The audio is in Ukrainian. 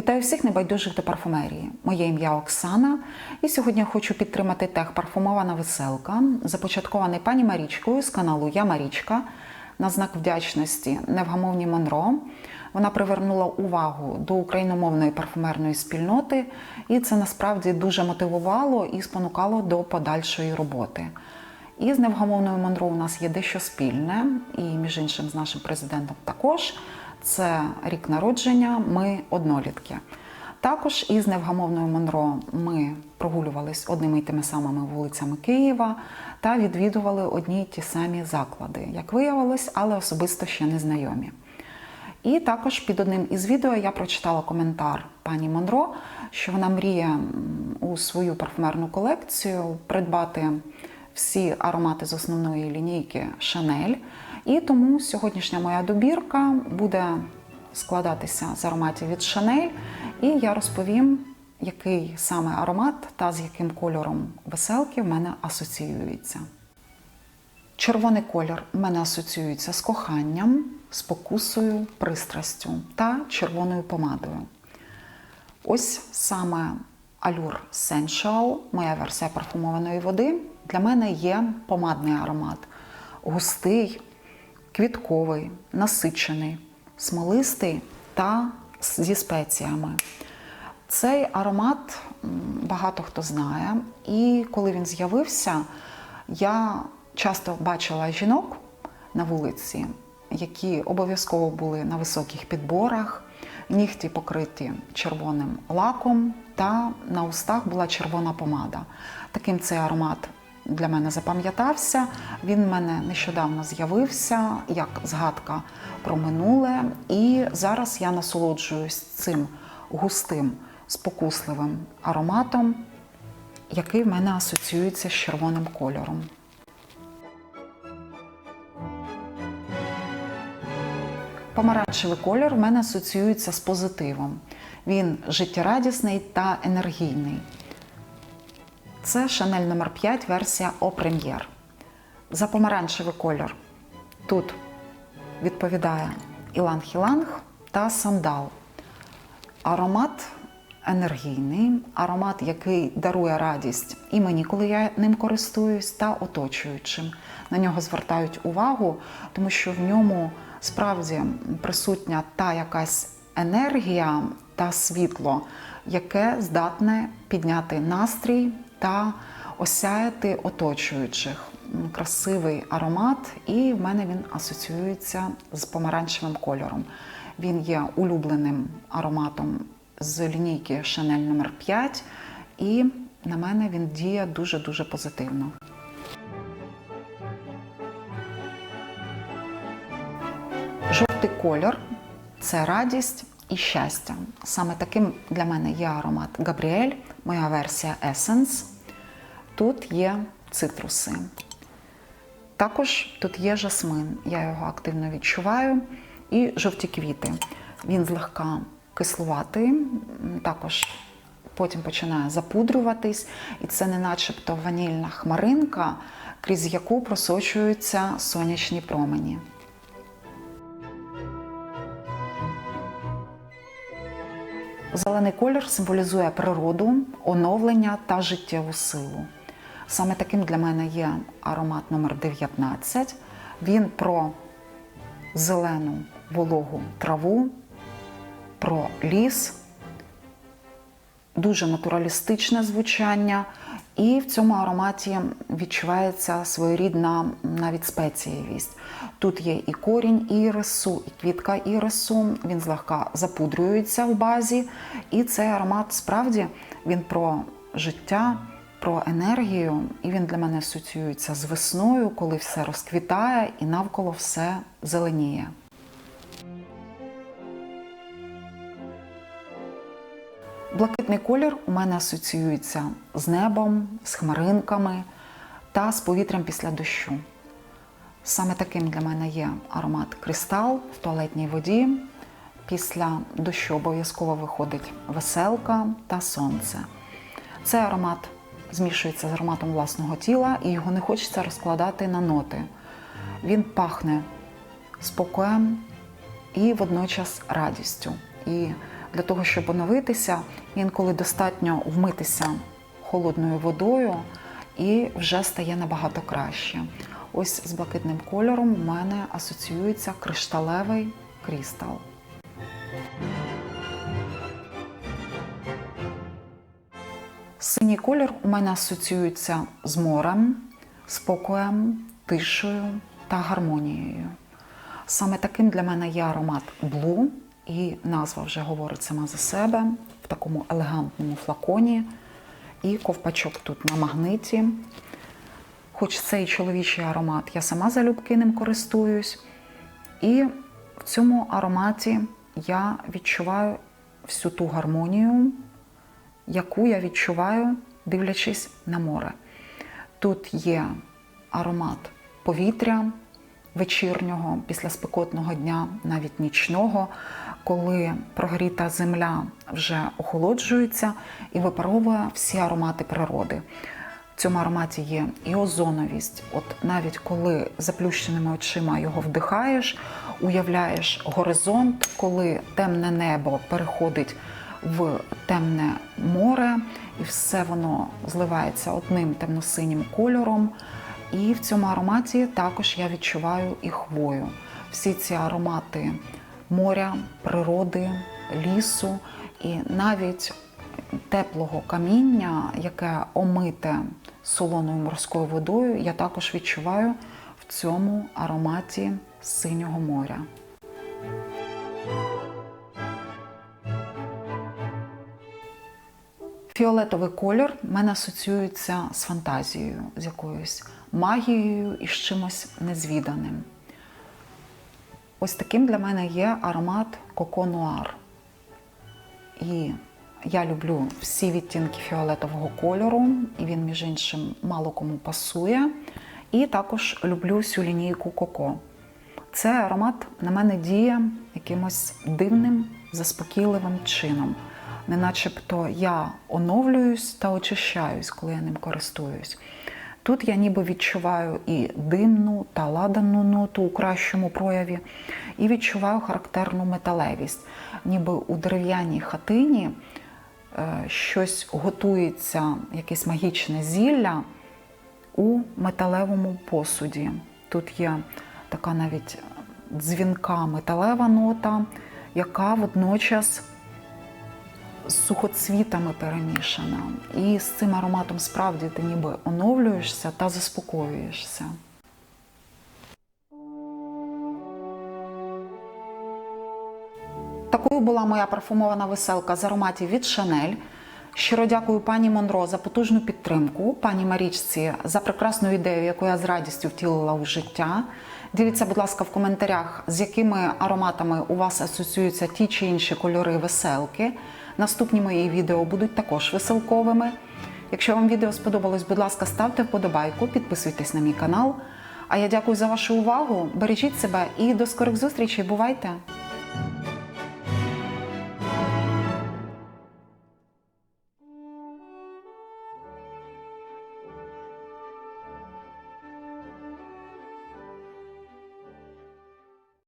Вітаю всіх небайдужих до парфумерії. Моє ім'я Оксана, і сьогодні хочу підтримати тех парфумована веселка, започаткований пані Марічкою з каналу Я Марічка на знак вдячності невгамовні Монро. Вона привернула увагу до україномовної парфумерної спільноти, і це насправді дуже мотивувало і спонукало до подальшої роботи. І з невгамовною Монро у нас є дещо спільне, і між іншим з нашим президентом також. Це рік народження, ми однолітки. Також із невгамовною Монро ми прогулювались одними й тими самими вулицями Києва та відвідували одні й ті самі заклади, як виявилось, але особисто ще не знайомі. І також під одним із відео я прочитала коментар пані Монро, що вона мріє у свою парфумерну колекцію придбати всі аромати з основної лінійки Шанель. І тому сьогоднішня моя добірка буде складатися з ароматів від Шанель, і я розповім, який саме аромат та з яким кольором веселки в мене асоціюється. Червоний колір в мене асоціюється з коханням, спокусою, пристрастю та червоною помадою. Ось саме Allure Sensual, моя версія парфумованої води, для мене є помадний аромат. Густий, квітковий, насичений, смолистий та зі спеціями. Цей аромат багато хто знає, і коли він з'явився, я часто бачила жінок на вулиці, які обов'язково були на високих підборах, нігті покриті червоним лаком, та на устах була червона помада. Таким цей аромат для мене запам'ятався. Він в мене нещодавно з'явився як згадка про минуле. І зараз я насолоджуюсь цим густим, спокусливим ароматом, який в мене асоціюється з червоним кольором. Помаранчевий колір в мене асоціюється з позитивом. Він життєрадісний та енергійний. Це Шанель номер 5 версія Прем'єр. За помаранчевий колір тут відповідає іланг-іланг та сандал. Аромат енергійний, аромат, який дарує радість і мені, коли я ним користуюсь, та оточуючим. На нього звертають увагу, тому що в ньому справді присутня та якась енергія та світло, яке здатне підняти настрій та осяяти оточуючих. Красивий аромат, і в мене він асоціюється з помаранчевим кольором. Він є улюбленим ароматом з лінійки Chanel номер 5 і на мене він діє дуже-дуже позитивно. Жовтий колір це радість і щастя. Саме таким для мене є аромат Габріель, моя версія Essence. Тут є цитруси. Також тут є жасмин, я його активно відчуваю, і жовті квіти. Він злегка кислуватий, також потім починає запудрюватись, і це не начебто ванільна хмаринка, крізь яку просочуються сонячні промені. Зелений колір символізує природу, оновлення та життєву силу. Саме таким для мене є аромат номер 19. Він про зелену вологу траву, про ліс, дуже натуралістичне звучання, і в цьому ароматі відчувається своєрідна навіть спецієвість. Тут є і корінь ірису, і квітка ірису, він злегка запудрюється в базі. І цей аромат справді він про життя, про енергію, і він для мене асоціюється з весною, коли все розквітає і навколо все зеленіє. Блакитний колір у мене асоціюється з небом, з хмаринками та з повітрям після дощу. Саме таким для мене є аромат кристал в туалетній воді. Після дощу обов'язково виходить веселка та сонце. Цей аромат змішується з ароматом власного тіла і його не хочеться розкладати на ноти. Він пахне спокоєм і водночас радістю. І для того, щоб оновитися, інколи достатньо вмитися холодною водою і вже стає набагато краще. Ось з блакитним кольором у мене асоціюється кришталевий крістал. Синій колір у мене асоціюється з морем, спокоєм, тишею та гармонією. Саме таким для мене є аромат Blue, і назва вже говорить сама за себе в такому елегантному флаконі. І ковпачок тут на магниті. Хоч цей чоловічий аромат, я сама залюбки ним користуюсь. І в цьому ароматі я відчуваю всю ту гармонію, яку я відчуваю, дивлячись на море. Тут є аромат повітря вечірнього, після спекотного дня, навіть нічного, коли прогріта земля вже охолоджується і випаровує всі аромати природи. В цьому ароматі є і озоновість. От навіть коли заплющеними очима його вдихаєш, уявляєш горизонт, коли темне небо переходить в темне море, і все воно зливається одним темно-синім кольором. І в цьому ароматі також я відчуваю і хвою. Всі ці аромати моря, природи, лісу і навіть теплого каміння, яке омите солоною морською водою, я також відчуваю в цьому ароматі синього моря. Фіолетовий колір в мене асоціюється з фантазією, з якоюсь магією і з чимось незвіданим. Ось таким для мене є аромат Коко Нуар. І я люблю всі відтінки фіолетового кольору, і він, між іншим, мало кому пасує. І також люблю всю лінійку Коко. Цей аромат на мене діє якимось дивним, заспокійливим чином. Не начебто я оновлююсь та очищаюсь, коли я ним користуюсь. Тут я ніби відчуваю і димну та ладану ноту у кращому прояві, і відчуваю характерну металевість. Ніби у дерев'яній хатині е, щось готується, якесь магічне зілля у металевому посуді. Тут є така навіть дзвінка металева нота, яка водночас сухоцвітами перемішана. І з цим ароматом справді ти ніби оновлюєшся та заспокоюєшся. Такою була моя парфумована веселка з ароматів від Шанель. Щиро дякую пані Монро за потужну підтримку, пані Марічці за прекрасну ідею, яку я з радістю втілила у життя. Діліться, будь ласка, в коментарях, з якими ароматами у вас асоціюються ті чи інші кольори веселки. Наступні мої відео будуть також веселковими. Якщо вам відео сподобалось, будь ласка, ставте вподобайку, підписуйтесь на мій канал. А я дякую за вашу увагу. Бережіть себе і до скорих зустрічей. Бувайте!